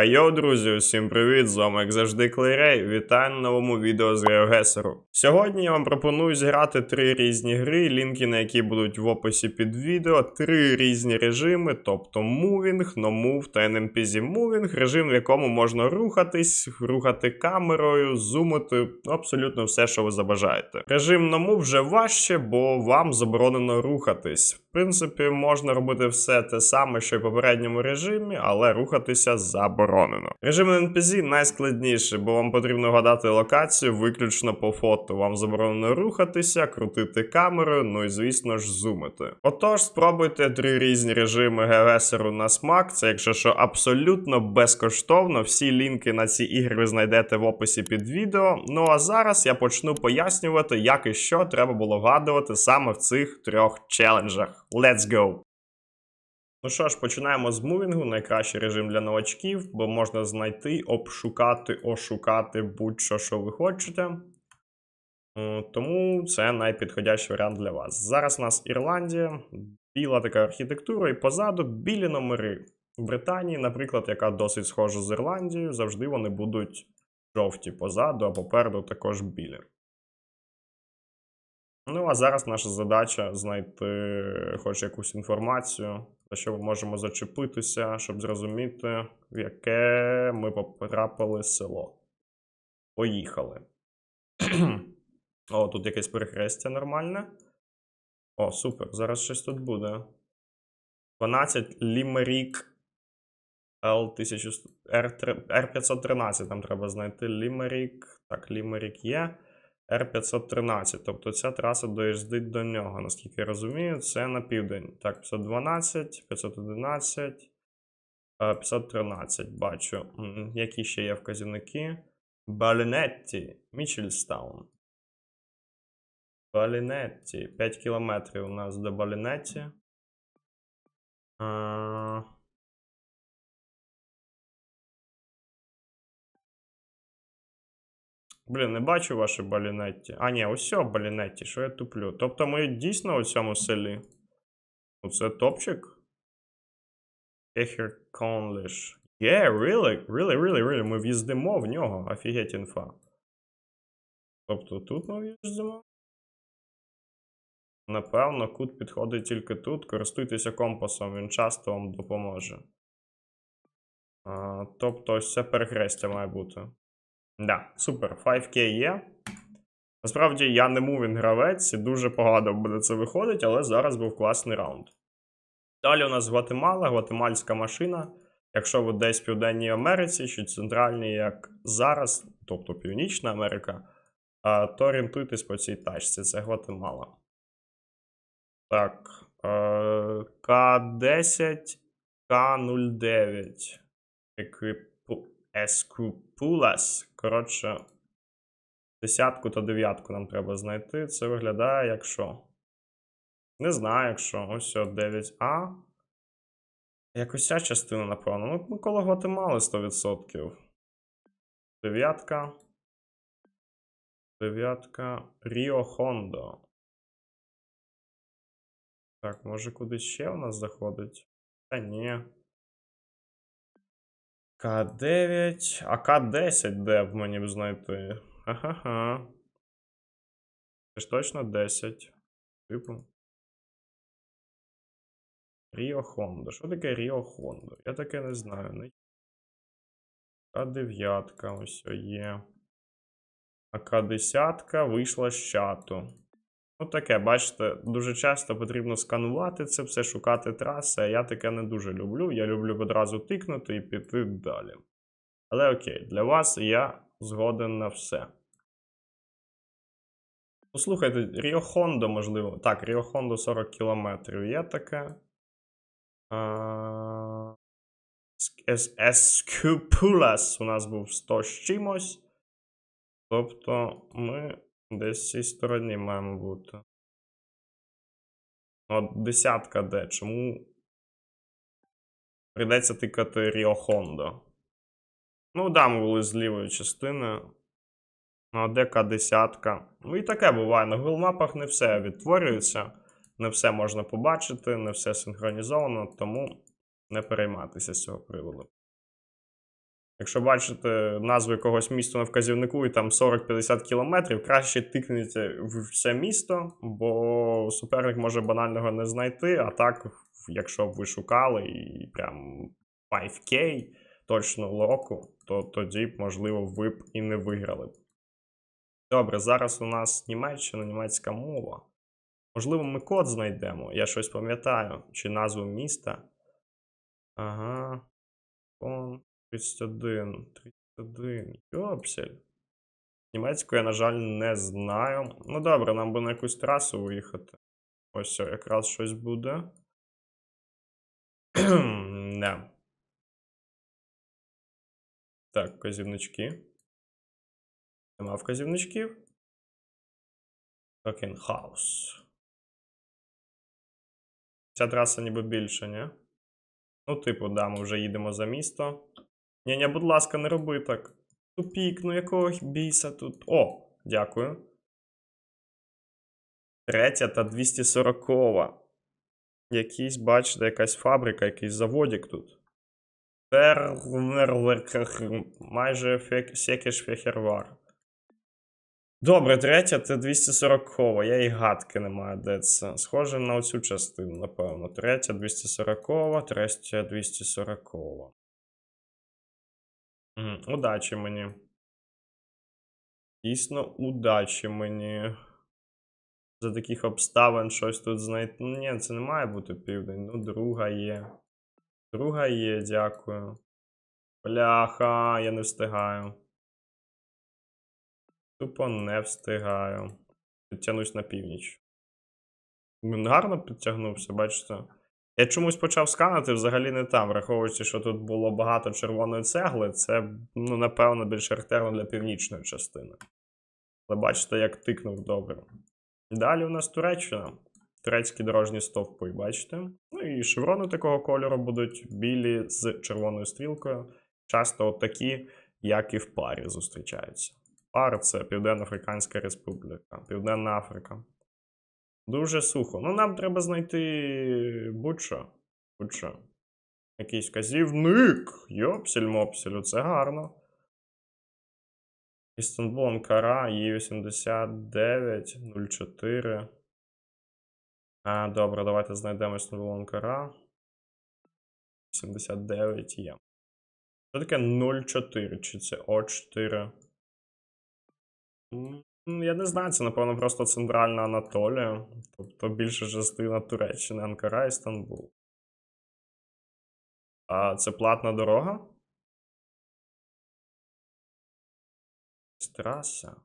Хайо, друзі, усім привіт! З вами як завжди Клейрей. Вітаю на новому відео з Геогесеру. Сьогодні я вам пропоную зіграти три різні гри, лінки на які будуть в описі під відео, три різні режими, тобто No Move та NMPZ Moving, режим, в якому можна рухатись, рухати камерою, зумити, абсолютно все, що ви забажаєте. Режим Move вже важче, бо вам заборонено рухатись. Принципі, можна робити все те саме, що й в попередньому режимі, але рухатися заборонено. Режим NPZ найскладніше, бо вам потрібно гадати локацію виключно по фото. Вам заборонено рухатися, крутити камерою, ну і звісно ж зумити. Отож, спробуйте три різні режими ГВСРу на смак. Це, якщо що, абсолютно безкоштовно. Всі лінки на ці ігри ви знайдете в описі під відео. Ну а зараз я почну пояснювати, як і що треба було вгадувати саме в цих трьох челенджах. Let's go! Ну що ж, починаємо з мувінгу. Найкращий режим для новачків, бо можна знайти, обшукати, ошукати будь-що, що ви хочете. Е, Тому це найпідходящий варіант для вас. Зараз у нас Ірландія, біла така архітектура, і позаду білі номери. В Британії, наприклад, яка досить схожа з Ірландією, завжди вони будуть жовті позаду, а попереду також білі. Ну, а зараз наша задача знайти хоч якусь інформацію, за що ми можемо зачепитися, щоб зрозуміти, в яке ми потрапили село. Поїхали. О, тут якесь перехрестя нормальне. О, супер. Зараз щось тут буде. 12 Лімерік L1000 R513 нам треба знайти. Лімерік. Так, Лімерік є. R513. Тобто ця траса доїздить до нього. Наскільки я розумію, це на південь. Так, 512, 511, е, 513. Бачу. Які ще є вказівники? Балінетті, Мічельстаун. Балінетті. 5 кілометрів у нас до Балінетті. Блін, не бачу ваше балінетті. А, ні, ось балінетті, що я туплю. Тобто ми дійсно у цьому селі. Ну, це топчик. Ехер Конлиш. Yeah, really, really, really, really. Ми в'їздимо в нього. Офігеть інфа. Тобто тут ми в'їздимо? Напевно, кут підходить тільки тут. Користуйтеся компасом, він часто вам допоможе. А, тобто, ось це перехрестя має бути. Да, супер. 5К є. Насправді я не мувін гравець, і дуже погано буде це виходить, але зараз був класний раунд. Далі у нас Гватемала, гватемальська машина. Якщо ви десь в Південній Америці чи Центральній, як зараз, тобто Північна Америка, то орієнтуйтесь по цій тачці. Це Гватемала. Так. е, К10, К09. Еквіпу... Коротше, десятку та дев'ятку нам треба знайти. Це виглядає як що? Не знаю, якщо. Ось о, 9А. Якось ця частина, напевно. Ну, ми коло Гватемали 100%. Дев'ятка. Дев'ятка. Ріо Хондо. Так, може кудись ще у нас заходить? Та ні. К9. А К10 де б мені б знайти? Ха-ха-ха. Це ж точно 10. Типу. Ріо Хондо. Що таке Ріо Хондо? Я таке не знаю. Не... К9 ось є. А К10 вийшла з чату. Ну, таке, бачите, дуже часто потрібно сканувати це все, шукати траси, я таке не дуже люблю. Я люблю одразу тикнути і піти далі. Але окей, для вас я згоден на все. Ну, слухайте, Ріо Хондо, можливо. Так, Ріо Хондо 40 кілометрів є таке. А... У нас був 100 з чимось. Тобто ми десь в цій стороні маємо бути. Ну, От десятка де? Чому прийдеться тикати Ріо Хондо? Ну, да, ми були з лівої частини. Ну, а де К10? Ну і таке буває. На Google мапах не все відтворюється, не все можна побачити, не все синхронізовано, тому не перейматися з цього приводу. Якщо бачите назву якогось міста на вказівнику і там 40-50 кілометрів, краще тикніть в це місто, бо суперник може банального не знайти. А так, якщо б ви шукали і прям 5K точно локу, то тоді б, можливо, ви б і не виграли б. Добре, зараз у нас Німеччина, німецька мова. Можливо, ми код знайдемо. Я щось пам'ятаю. Чи назву міста. Ага. Он 31. 31. Йопсель. Німецьку я, на жаль, не знаю. Ну добре, нам би на якусь трасу виїхати. Ось якраз щось буде. Не. Так, вказівнички. Нема вказівничків. Токен хаус. Ця траса ніби більше, ні? Ну, типу, да, ми вже їдемо за місто. Ні, ні, будь ласка, не роби так. Тупік, ну якого біса тут. О, дякую. Третя та 240. Якийсь, бачите, якась фабрика, якийсь заводик тут. Майже фехервар. Добре, третя це 240. Я і гадки не маю, де це. Схоже на оцю частину, напевно. Третя 240, третя 240. Удачі мені. Дійсно, удачі мені. За таких обставин щось тут знайти. Ну, ні, це не має бути південь. Ну, друга є. Друга є, дякую. Бляха, я не встигаю. Тупо не встигаю. Підтягнусь на північ. Він гарно підтягнувся, бачите? Я чомусь почав сканати взагалі не там, враховуючи, що тут було багато червоної цегли, це, ну, напевно, більш характерно для північної частини. Але бачите, як тикнув добре. Далі у нас Туреччина. Турецькі дорожні стовпи, бачите? Ну і шеврони такого кольору будуть білі з червоною стрілкою. Часто от такі, як і в парі, зустрічаються. Пар це Південно-Африканська Республіка, Південна Африка. Дуже сухо. Ну, нам треба знайти будь-що. Будь-що. Якийсь казівник. Йопсель-мопселю, це гарно. Істанбул, Анкара, Є89, 04. А, добре, давайте знайдемо Істанбул, Анкара. 79 є. Що таке 04? Чи це О4? М, Я не знаю, це, напевно, просто центральна Анатолія. Тобто більша частина Туреччини, Анкара і Стамбул. А це платна дорога? Траса.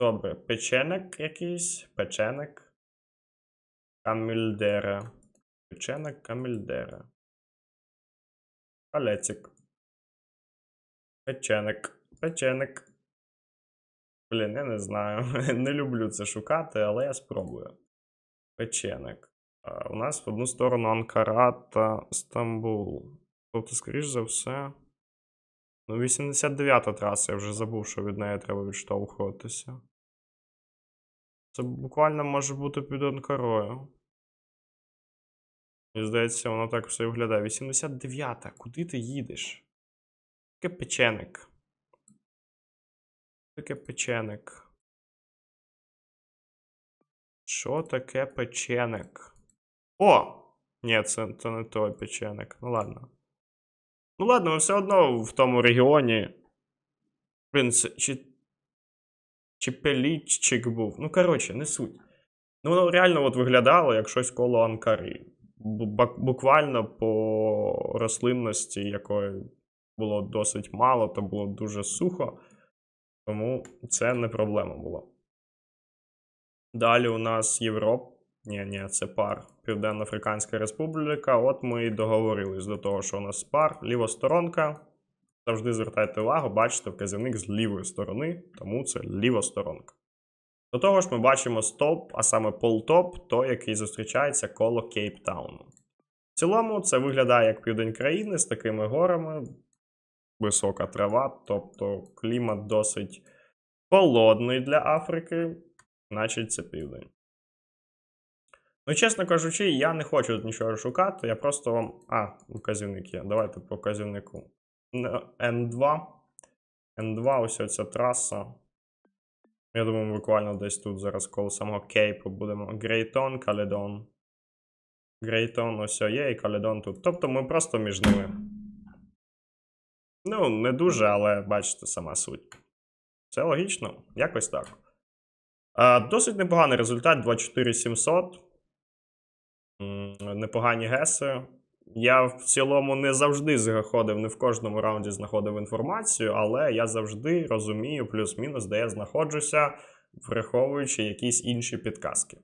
Добре, печеник якийсь. Печеник. Камільдера. Печеник Камільдера. Палецик. Печеник. Печеник. Блін, я не знаю. Не люблю це шукати, але я спробую. Печеник. У нас в одну сторону Анкара та Стамбул. Тобто, скоріш за все. Ну, 89-та траса, я вже забув, що від неї треба відштовхуватися. Це буквально може бути під Анкарою. Мені здається, воно так все виглядає. 89-та, куди ти їдеш? Таке печеник. Таке печеник. Що таке печеник? О! Ні, це, це не той печеник. Ну ладно. Ну ладно, ми все одно в тому регіоні. Блін, це чи. Чи Пеліччик був. Ну, коротше, не суть. Ну, воно реально от виглядало як щось коло Анкари. Буквально по рослинності, якої було досить мало, то було дуже сухо. Тому це не проблема була. Далі у нас Європ. Ні, ні, це пар. Південно-Африканська Республіка. От ми і договорились до того, що у нас пар, лівосторонка. Завжди звертайте увагу, бачите вказівник з лівої сторони, тому це лівосторонка. До того ж, ми бачимо стоп, а саме полтоп, той, який зустрічається коло Кейптауну. В цілому, це виглядає як південь країни з такими горами, висока трава, тобто клімат досить холодний для Африки, значить це південь. Ну, чесно кажучи, я не хочу тут нічого шукати, я просто вам. А, указівник є. Давайте по вказівнику. Н2. Н2, ось ця траса. Я думаю, буквально десь тут зараз коло самого Кейпу будемо. Грейтон, Каледон. Грейтон ось є і Каледон тут. Тобто ми просто між ними. Ну, не дуже, але бачите, сама суть. Це логічно, якось так. А, досить непоганий результат 24700. Непогані геси. Я в цілому не завжди заходив, не в кожному раунді знаходив інформацію, але я завжди розумію плюс-мінус, де я знаходжуся, враховуючи якісь інші підказки.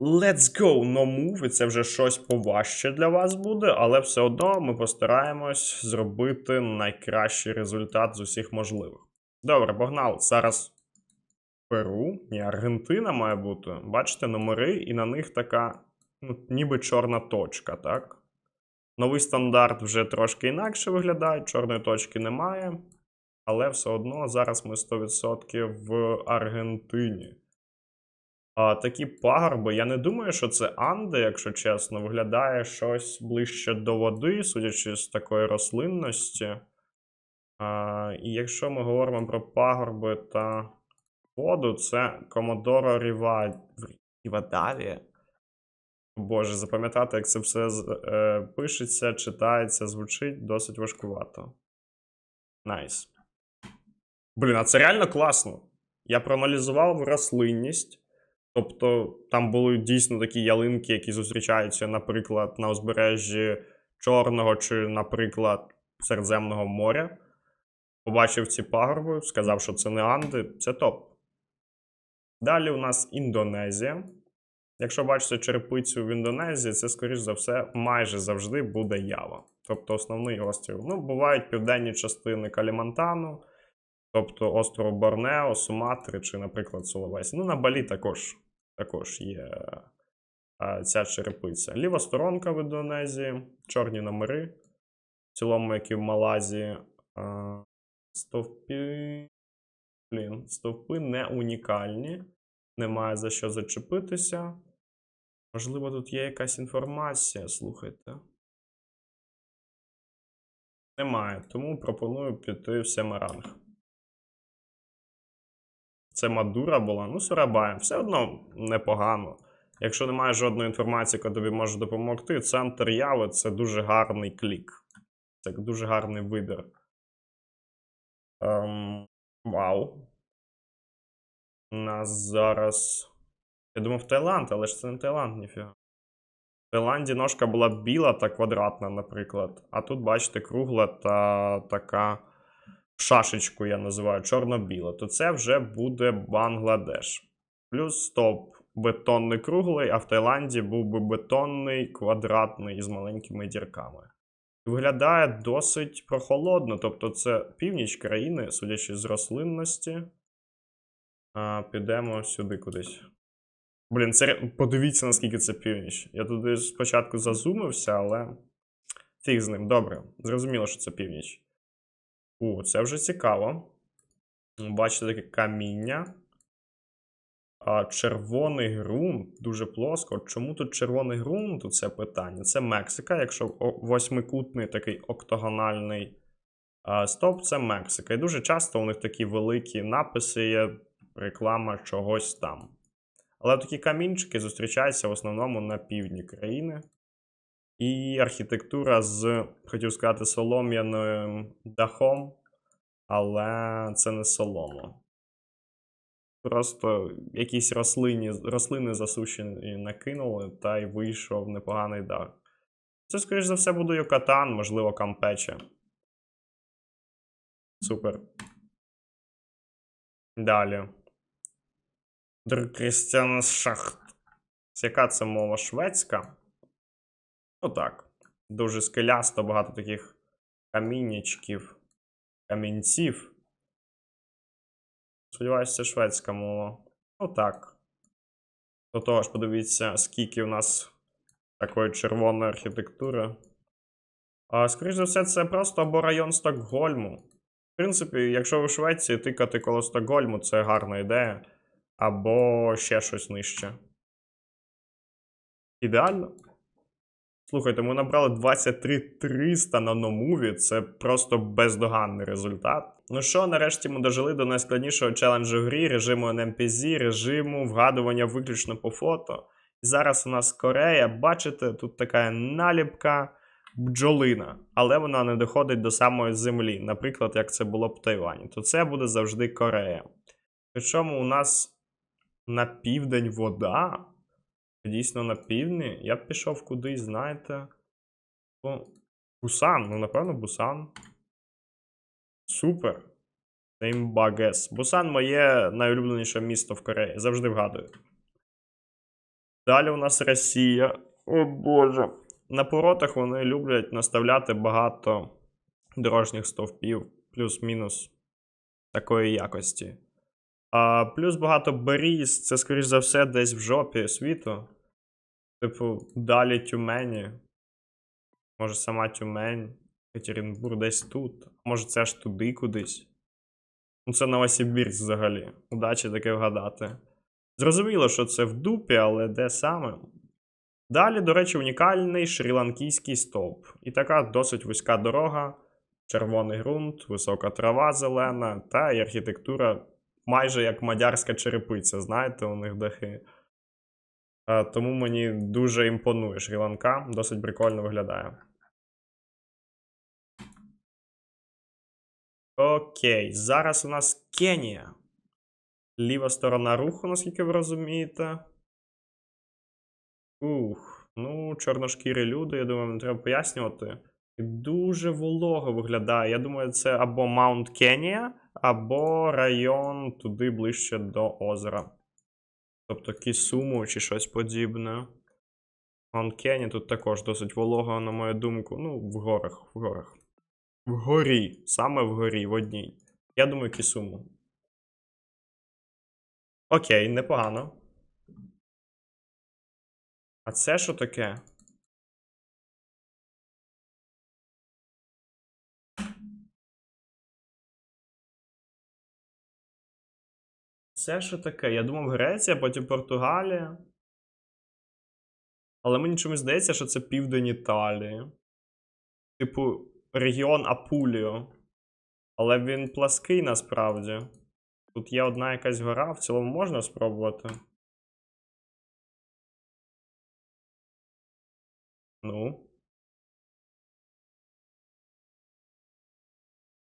Let's go, no move, і це вже щось поважче для вас буде, але все одно ми постараємось зробити найкращий результат з усіх можливих. Добре, погнали. Зараз Перу, ні, Аргентина має бути. Бачите номери, і на них така, ну, ніби чорна точка, так? Новий стандарт вже трошки інакше виглядає, чорної точки немає. Але все одно зараз ми 100% в Аргентині. А, такі пагорби, я не думаю, що це Анди, якщо чесно, виглядає щось ближче до води, судячи з такої рослинності. А, і якщо ми говоримо про пагорби та воду, це Комодоро Ріва... Рівадавія. Боже, запам'ятати, як це все е, пишеться, читається, звучить досить важкувато. Найс. Блін, а це реально класно. Я проаналізував рослинність. Тобто там були дійсно такі ялинки, які зустрічаються, наприклад, на узбережжі Чорного чи, наприклад, Середземного моря. Побачив ці пагорби, сказав, що це не Анди, це топ. Далі у нас Індонезія. Якщо бачите черепицю в Індонезії, це, скоріш за все, майже завжди буде Ява. Тобто основний острів. Ну, бувають південні частини Калімантану, тобто остров Борнео, Суматри чи, наприклад, Соловесі. Ну, на Балі також, також є ця черепиця. Ліва сторонка в Індонезії, чорні номери, в цілому, як і в Малазії. Стовпи. Блін, стовпи не унікальні. Немає за що зачепитися. Можливо, тут є якась інформація, слухайте. Немає, тому пропоную піти в Семаранг. Це Мадура була, ну, Сурабая. Все одно непогано. Якщо немає жодної інформації, яка тобі може допомогти, центр яви це дуже гарний клік. Це дуже гарний вибір. Ем, вау. Нас зараз. Я думав Таїланд, але ж це не Таїланд, ніфіга. В Таїланді ножка була біла та квадратна, наприклад. А тут, бачите, кругла та така шашечку я називаю чорно-біла. То це вже буде Бангладеш. Плюс стоп бетонний круглий, а в Таїланді був би бетонний квадратний із маленькими дірками. Виглядає досить прохолодно, тобто це північ країни, судячи з рослинності. А, підемо сюди кудись. Блін, це подивіться, наскільки це північ. Я туди спочатку зазумився, але фіг з ним. Добре, зрозуміло, що це північ. О, це вже цікаво. Бачите таке каміння. А, червоний ґрунт, дуже плоско. Чому тут червоний ґрунт? Це питання. Це Мексика. Якщо восьмикутний такий октогональний а, стоп, це Мексика. І дуже часто у них такі великі написи є, реклама чогось там. Але такі камінчики зустрічаються в основному на півдні країни. І архітектура з, хотів сказати, солом'яним дахом, але це не солома. Просто якісь рослині, рослини засушені накинули, та й вийшов непоганий дах. Це, скоріш за все, буде Юкатан, можливо, Кампече. Супер. Далі. Др Шахт. Яка це мова шведська? Ну так. Дуже скелясто, багато таких каміннячків, камінців. Сподіваюся, це шведська мова. Ну так. До того ж, подивіться, скільки у нас такої червоної архітектури. А, скоріш за все, це просто або район Стокгольму. В принципі, якщо ви в Швеції тикати коло Стокгольму, це гарна ідея. Або ще щось нижче. Ідеально. Слухайте, ми набрали 23 300 на номуві. Це просто бездоганний результат. Ну що, нарешті ми дожили до найскладнішого челенджу в грі, режиму NMPZ, режиму вгадування виключно по фото. І зараз у нас Корея, бачите, тут така наліпка бджолина, але вона не доходить до самої землі, наприклад, як це було в Тайвані. То це буде завжди Корея. Причому у нас на південь вода. Дійсно на півдні. Я б пішов кудись, знаєте. О, Бусан, ну напевно, Бусан. Супер. Це імба гес. Бусан моє найулюбленіше місто в Кореї. Завжди вгадую. Далі у нас Росія. О Боже. На поротах вони люблять наставляти багато дорожніх стовпів, плюс-мінус такої якості. А плюс багато беріз, це, скоріш за все, десь в жопі світу. Типу, далі Тюмені. Може, сама Тюмень, Екатеринбург десь тут. Може, це аж туди кудись. Ну, це Новосибірськ взагалі. Удачі таке вгадати. Зрозуміло, що це в дупі, але де саме? Далі, до речі, унікальний шрі-ланкійський стовп. І така досить вузька дорога, червоний ґрунт, висока трава зелена та і архітектура майже як мадярська черепиця, знаєте, у них дахи. Е, Тому мені дуже імпонує Шрі-Ланка, досить прикольно виглядає. Окей, зараз у нас Кенія. Ліва сторона руху, наскільки ви розумієте. Ух, ну, чорношкірі люди, я думаю, не треба пояснювати. І Дуже волого виглядає. Я думаю, це або Маунт Кенія, або район туди ближче до озера. Тобто Кісуму чи щось подібне. Маунт Кенія тут також досить волога, на мою думку. Ну, в горах, в горах. Вгорі, саме вгорі, в одній. Я думаю, Кісуму. Окей, непогано. А це що таке? Це що таке? Я думав Греція, потім Португалія. Але мені чомусь здається, що це південь Італії. Типу, регіон Апуліо. Але він плаский насправді. Тут є одна якась гора, в цілому можна спробувати. Ну.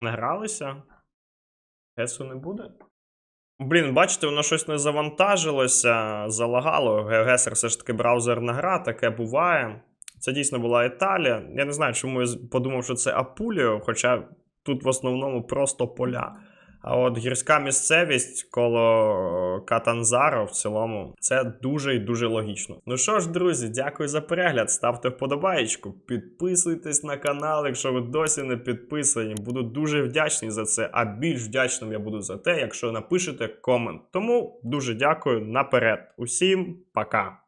Награлися? Гесу не буде? Блін, бачите, воно щось не завантажилося, залагало. Геогесер все ж таки браузерна гра, таке буває. Це дійсно була Італія. Я не знаю, чому я подумав, що це Апуліо, хоча тут в основному просто поля. А от гірська місцевість коло Катанзаро в цілому це дуже і дуже логічно. Ну що ж, друзі, дякую за перегляд. Ставте вподобаєчку, підписуйтесь на канал, якщо ви досі не підписані. Буду дуже вдячний за це. А більш вдячним я буду за те, якщо напишете комент. Тому дуже дякую наперед. Усім пока.